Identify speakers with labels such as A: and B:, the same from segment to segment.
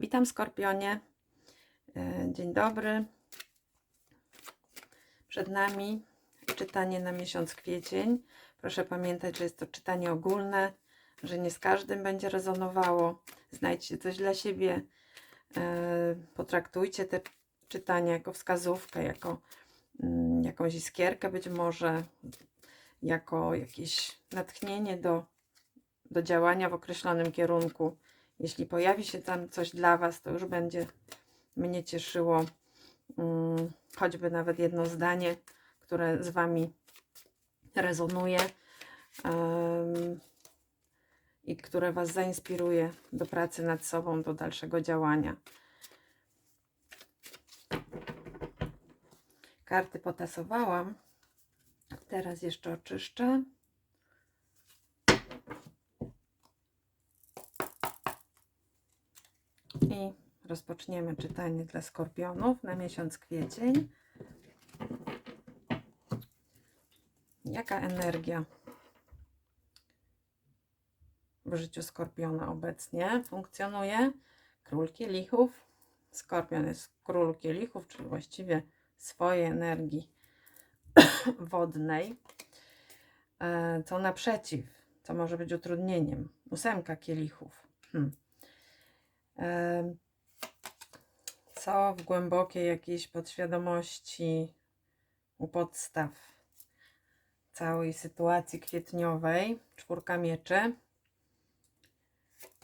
A: Witam Skorpionie. E, Dzień dobry. Przed nami czytanie na miesiąc kwiecień. Proszę pamiętać, że jest to czytanie ogólne, że nie z każdym będzie rezonowało. Znajdźcie coś dla siebie. E, Potraktujcie te czytania jako wskazówkę, jako mm, jakąś iskierkę być może, jako jakieś natchnienie do, do działania w określonym kierunku. Jeśli pojawi się tam coś dla Was, to już będzie mnie cieszyło, mm, choćby nawet jedno zdanie, które z Wami rezonuje i które Was zainspiruje do pracy nad sobą, do dalszego działania. Karty potasowałam. Teraz jeszcze oczyszczę. Rozpoczniemy czytanie dla skorpionów na miesiąc kwiecień. Jaka energia w życiu skorpiona obecnie funkcjonuje? Król kielichów. Skorpion jest król kielichów, czyli właściwie swojej energii wodnej. E, Co naprzeciw, co może być utrudnieniem? Ósemka kielichów. Hmm. Co w głębokiej jakiejś podświadomości u podstaw całej sytuacji kwietniowej, czwórka mieczy,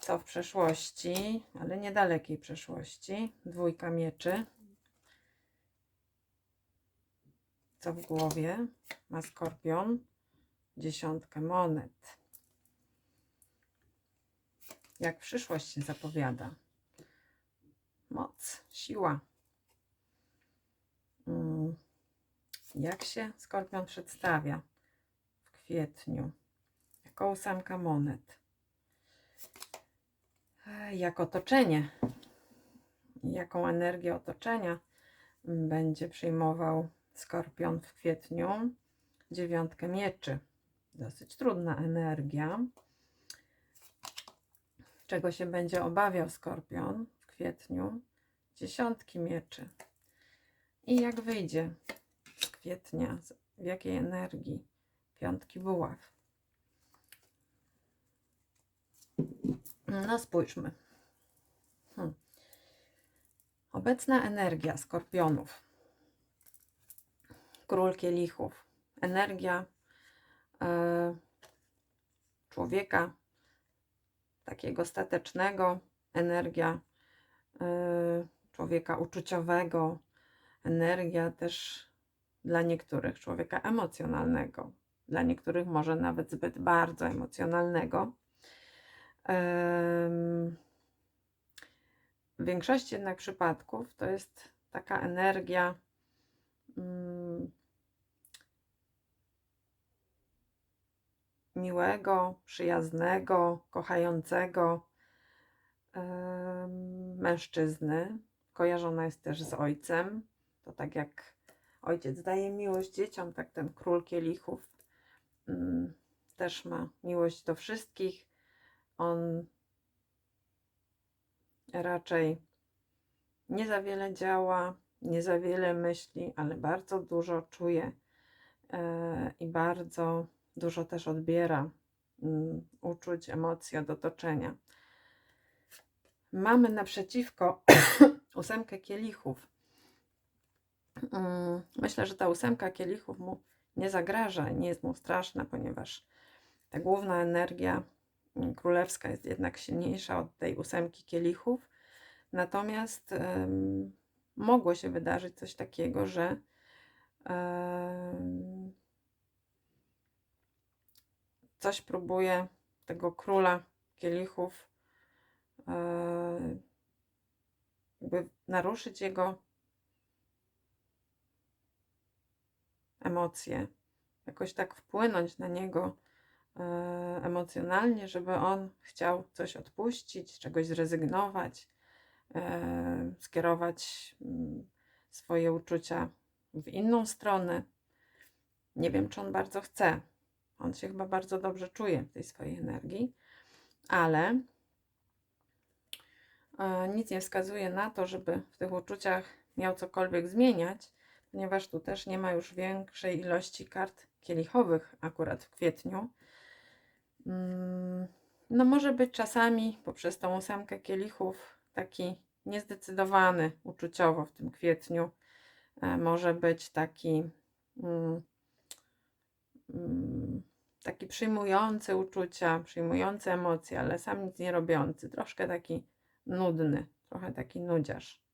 A: co w przeszłości, ale niedalekiej przeszłości, dwójka mieczy, co w głowie ma skorpion, dziesiątkę monet. Jak przyszłość się zapowiada? Moc, siła. Mm. Jak się skorpion przedstawia w kwietniu? Jako ósemka monet. Jak otoczenie. Jaką energię otoczenia będzie przyjmował skorpion w kwietniu? Dziewiątkę mieczy. Dosyć trudna energia. Czego się będzie obawiał skorpion? Kwietniu dziesiątki mieczy. I jak wyjdzie z kwietnia, w jakiej energii piątki buław. No spójrzmy. Hmm. Obecna energia skorpionów. Król kielichów. Energia e, człowieka takiego statecznego, energia człowieka uczuciowego, energia też dla niektórych człowieka emocjonalnego, dla niektórych może nawet zbyt bardzo emocjonalnego. W większości jednak przypadków to jest taka energia mm, miłego, przyjaznego, kochającego, mężczyzny. Kojarzona jest też z ojcem. To tak jak ojciec daje miłość dzieciom, tak ten król kielichów mm, też ma miłość do wszystkich. On raczej nie za wiele działa, nie za wiele myśli, ale bardzo dużo czuje e, i bardzo dużo też odbiera mm, uczuć, emocji od otoczenia. Mamy naprzeciwko ósemkę kielichów. Mm, Myślę, że ta ósemka kielichów mu nie zagraża, nie jest mu straszna, ponieważ ta główna energia królewska jest jednak silniejsza od tej ósemki kielichów. Natomiast mogło się wydarzyć coś takiego, że coś próbuje tego króla kielichów jakby naruszyć jego emocje, jakoś tak wpłynąć na niego e, emocjonalnie, żeby on chciał coś odpuścić, czegoś zrezygnować, e, skierować mm, swoje uczucia w inną stronę. Nie wiem, czy on bardzo chce. On się chyba bardzo dobrze czuje w tej swojej energii, ale e, nic nie wskazuje na to, żeby w tych uczuciach miał cokolwiek zmieniać, ponieważ tu też nie ma już większej ilości kart kielichowych akurat w kwietniu. Mm, No może być czasami poprzez tą ósemkę kielichów taki niezdecydowany uczuciowo w tym kwietniu. E, Może być taki mm, mm, taki przyjmujący uczucia, przyjmujący emocje, ale sam nic nie robiący. Troszkę taki nudny, trochę taki nudziarz.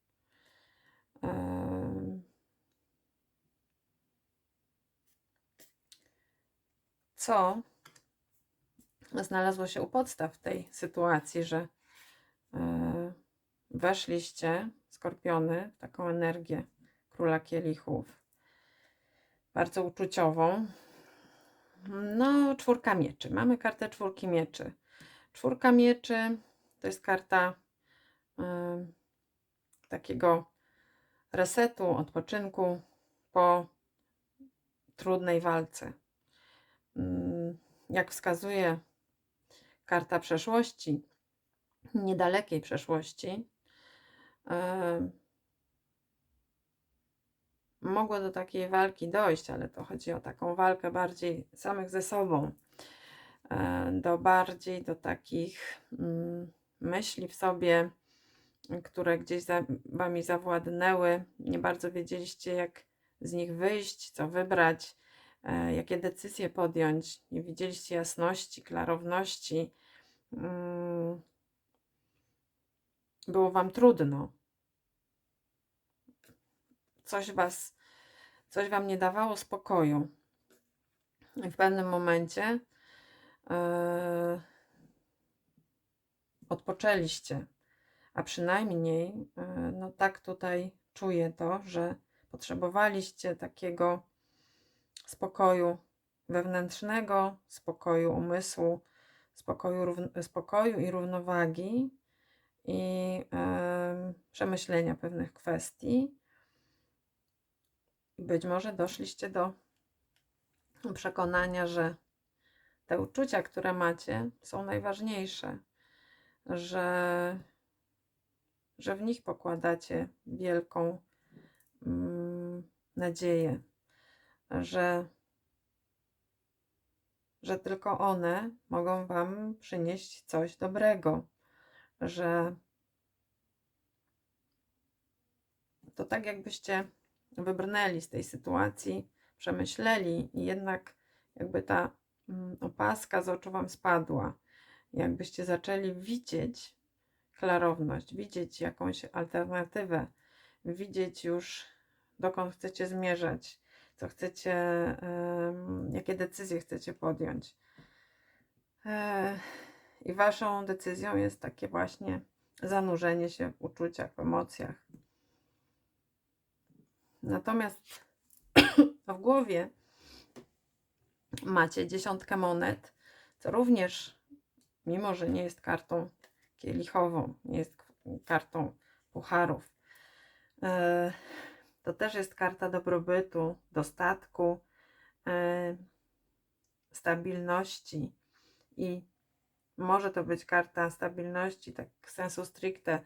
A: Co znalazło się u podstaw tej sytuacji, że e, weszliście, skorpiony, w taką energię króla kielichów, bardzo uczuciową. No, czwórka mieczy. Mamy kartę czwórki mieczy. Czwórka mieczy to jest karta takiego resetu, odpoczynku po trudnej walce. Mm, Jak wskazuje karta przeszłości, niedalekiej przeszłości, y, mogło do takiej walki dojść, ale to chodzi o taką walkę bardziej samych ze sobą, e, do bardziej do takich mm, myśli w sobie, które gdzieś za wami zawładnęły. Nie bardzo wiedzieliście, jak z nich wyjść, co wybrać, e, jakie decyzje podjąć. Nie widzieliście jasności, klarowności. Mm, Było wam trudno coś was, coś wam nie dawało spokoju. I w pewnym momencie e, odpoczęliście, a przynajmniej, e, no tak tutaj czuję to, że potrzebowaliście takiego spokoju wewnętrznego, spokoju umysłu, spokoju, spokoju i równowagi i e, przemyślenia pewnych kwestii. Być może doszliście do przekonania, że te uczucia, które macie, są najważniejsze, że, że w nich pokładacie wielką mm, nadzieję, że, że tylko one mogą Wam przynieść coś dobrego, że to tak jakbyście wybrnęli z tej sytuacji, przemyśleli i jednak jakby ta mm, opaska z oczu Wam spadła. Jakbyście zaczęli widzieć klarowność, widzieć jakąś alternatywę, widzieć już dokąd chcecie zmierzać, co chcecie, jakie decyzje chcecie podjąć. I Waszą decyzją jest takie właśnie zanurzenie się w uczuciach, w emocjach. Natomiast w głowie macie dziesiątkę monet, co również, mimo że nie jest kartą kielichową, jest kartą pucharów, e, to też jest karta dobrobytu, dostatku, e, stabilności. I może to być karta stabilności, tak sensu stricte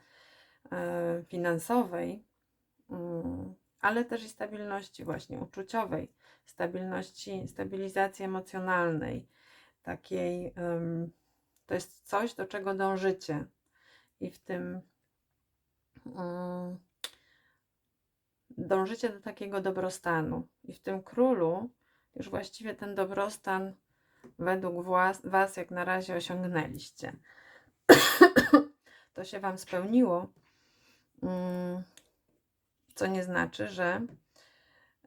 A: e, finansowej, mm, ale też i stabilności właśnie uczuciowej, stabilności, stabilizacji emocjonalnej, takiej, em, to jest coś, do czego dążycie i w tym mm, dążycie do takiego dobrostanu i w tym królu już właściwie ten dobrostan według włas, Was jak na razie osiągnęliście. to się Wam spełniło. Mm, co nie znaczy, że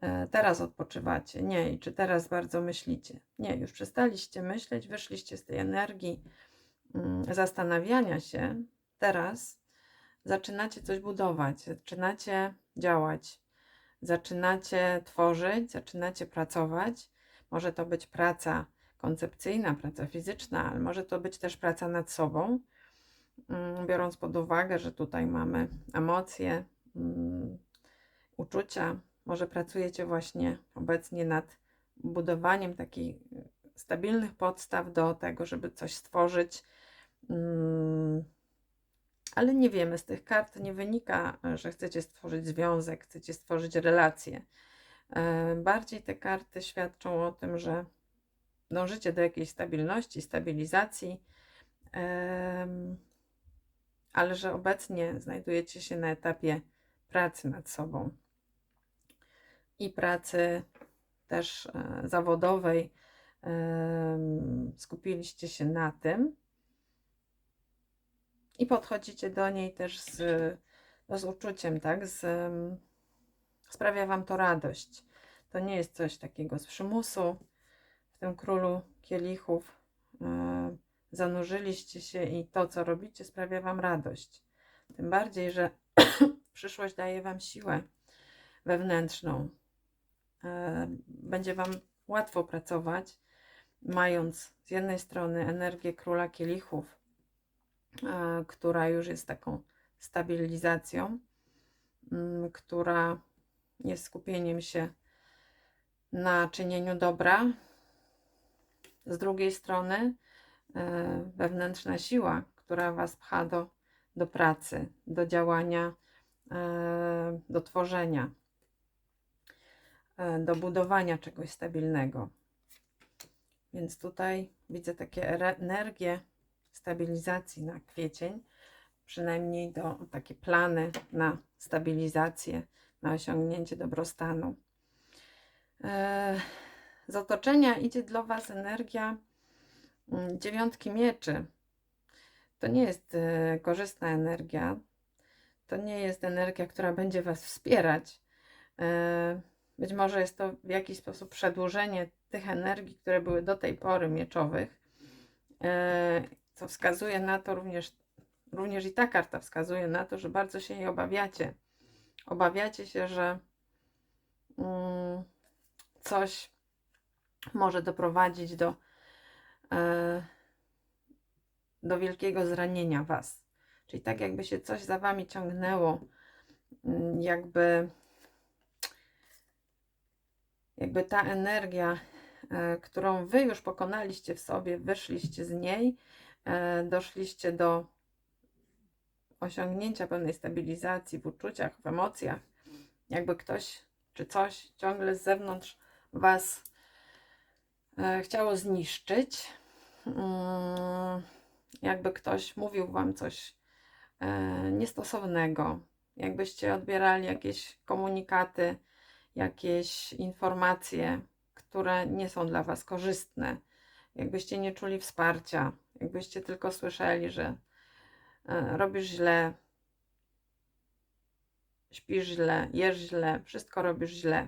A: e, teraz odpoczywacie. Nie, i czy teraz bardzo myślicie. Nie, już przestaliście myśleć, wyszliście z tej energii zastanawiania się. Teraz zaczynacie coś budować, zaczynacie działać, zaczynacie tworzyć, zaczynacie pracować. Może to być praca koncepcyjna, praca fizyczna, ale może to być też praca nad sobą, mm, biorąc pod uwagę, że tutaj mamy emocje, mm, uczucia. Może pracujecie właśnie obecnie nad budowaniem takich stabilnych podstaw do tego, żeby coś stworzyć, mm, ale nie wiemy, z tych kart nie wynika, że chcecie stworzyć związek, chcecie stworzyć relacje. E, Bardziej te karty świadczą o tym, że dążycie do jakiejś stabilności, stabilizacji, ale że obecnie znajdujecie się na etapie pracy nad sobą i pracy też e, zawodowej. Skupiliście się na tym i podchodzicie do niej też z, no, z uczuciem, tak? Z, sprawia Wam to radość. To nie jest coś takiego z przymusu. W tym królu kielichów e, zanurzyliście się i to, co robicie, sprawia Wam radość. Tym bardziej, że przyszłość daje Wam siłę wewnętrzną. E, będzie Wam łatwo pracować, mając z jednej strony energię króla kielichów, która już jest taką stabilizacją, mm, która jest skupieniem się na czynieniu dobra. Z drugiej strony e, wewnętrzna siła, która Was pcha do, do pracy, do działania, e, do tworzenia, e, do budowania czegoś stabilnego. Więc tutaj widzę takie energie stabilizacji na kwiecień, przynajmniej do takie plany na stabilizację, na osiągnięcie dobrostanu. E, Z otoczenia idzie dla Was energia mm, dziewiątki mieczy. To nie jest e, korzystna energia. To nie jest energia, która będzie Was wspierać. E, Być może jest to w jakiś sposób przedłużenie tych energii, które były do tej pory mieczowych, co wskazuje na to również, również i ta karta wskazuje na to, że bardzo się jej obawiacie. Obawiacie się, że mm, coś może doprowadzić do, e, do wielkiego zranienia Was. Czyli tak, jakby się coś za Wami ciągnęło, mm, jakby, jakby ta energia, e, którą Wy już pokonaliście w sobie, wyszliście z niej, doszliście do osiągnięcia pewnej stabilizacji w uczuciach, w emocjach, jakby ktoś czy coś ciągle z zewnątrz Was e, chciało zniszczyć. Mm, jakby ktoś mówił Wam coś e, niestosownego, jakbyście odbierali jakieś komunikaty, jakieś informacje, które nie są dla Was korzystne, jakbyście nie czuli wsparcia, jakbyście tylko słyszeli, że e, robisz źle, śpisz źle, jesz źle, wszystko robisz źle.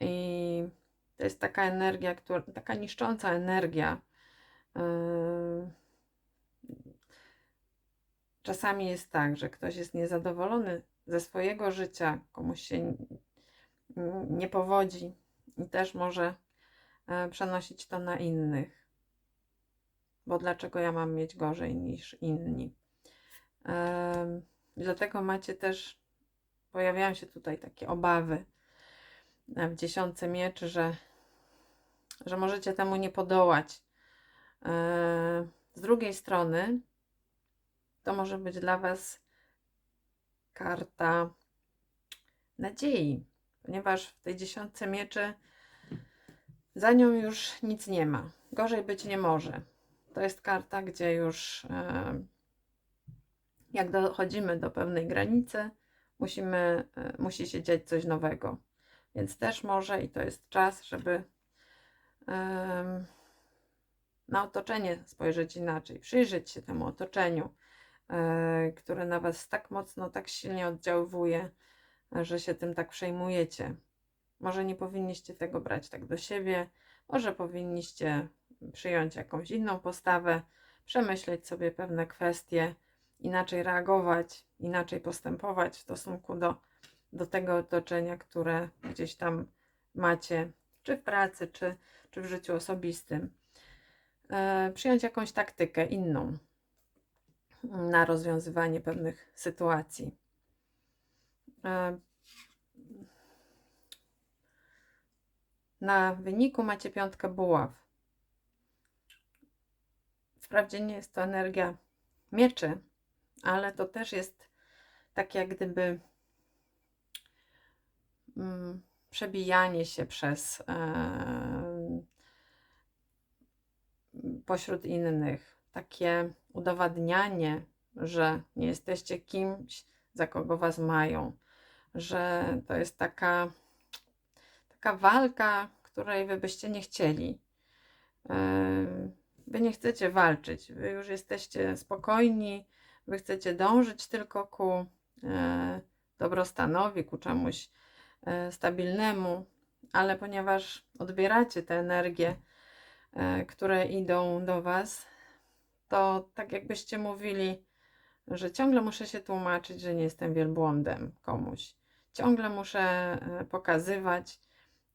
A: I to jest taka energia, która, taka niszcząca energia. Yy, Czasami jest tak, że ktoś jest niezadowolony ze swojego życia, komuś się nie powodzi i też może e, przenosić to na innych. Bo dlaczego ja mam mieć gorzej niż inni? Em, Dlatego macie też, pojawiają się tutaj takie obawy e, w dziesiątce mieczy, że, że możecie temu nie podołać. E, Z drugiej strony, to może być dla Was karta nadziei, ponieważ w tej dziesiątce mieczy za nią już nic nie ma. Gorzej być nie może. To jest karta, gdzie już e, jak dochodzimy do pewnej granicy, musimy, e, musi się dziać coś nowego. Więc też może i to jest czas, żeby na otoczenie spojrzeć inaczej, przyjrzeć się temu otoczeniu, e, które na Was tak mocno, tak silnie oddziaływuje, że się tym tak przejmujecie. Może nie powinniście tego brać tak do siebie, może powinniście przyjąć jakąś inną postawę, przemyśleć sobie pewne kwestie, inaczej reagować, inaczej postępować w stosunku do, do tego otoczenia, które gdzieś tam macie, czy w pracy, czy, czy w życiu osobistym. E, przyjąć jakąś taktykę inną na rozwiązywanie pewnych sytuacji. E, Na wyniku macie piątkę buław. Wprawdzie nie jest to energia mieczy, ale to też jest tak jak gdyby mm, przebijanie się przez e, pośród innych, takie udowadnianie, że nie jesteście kimś, za kogo was mają, że to jest taka, taka walka, której wy byście nie chcieli. E, Wy nie chcecie walczyć, wy już jesteście spokojni, wy chcecie dążyć tylko ku e, dobrostanowi, ku czemuś e, stabilnemu, ale ponieważ odbieracie te energie, e, które idą do Was, to tak jakbyście mówili, że ciągle muszę się tłumaczyć, że nie jestem wielbłądem komuś. Ciągle muszę e, pokazywać,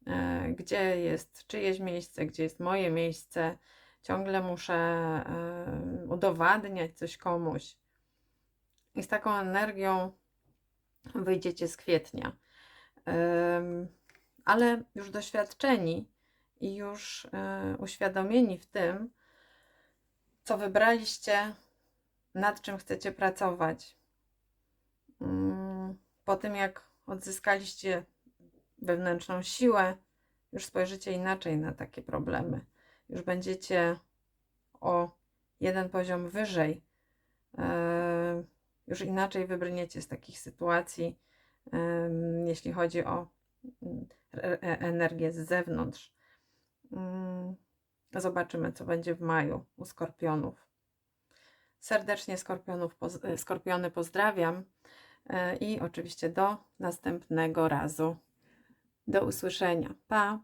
A: e, gdzie jest czyjeś miejsce, gdzie jest moje miejsce. Ciągle muszę udowadniać coś komuś. I z taką energią wyjdziecie z kwietnia. Ale już doświadczeni i już e, uświadomieni w tym, co wybraliście, nad czym chcecie pracować. Mm, Po tym, jak odzyskaliście wewnętrzną siłę, już spojrzycie inaczej na takie problemy. Już będziecie o jeden poziom wyżej. E, Już inaczej wybrniecie z takich sytuacji, jeśli chodzi o mm, e- energię z zewnątrz. Mm, Zobaczymy, co będzie w maju u skorpionów. Serdecznie skorpionów, e, skorpiony pozdrawiam i oczywiście do następnego razu. Do usłyszenia. Pa!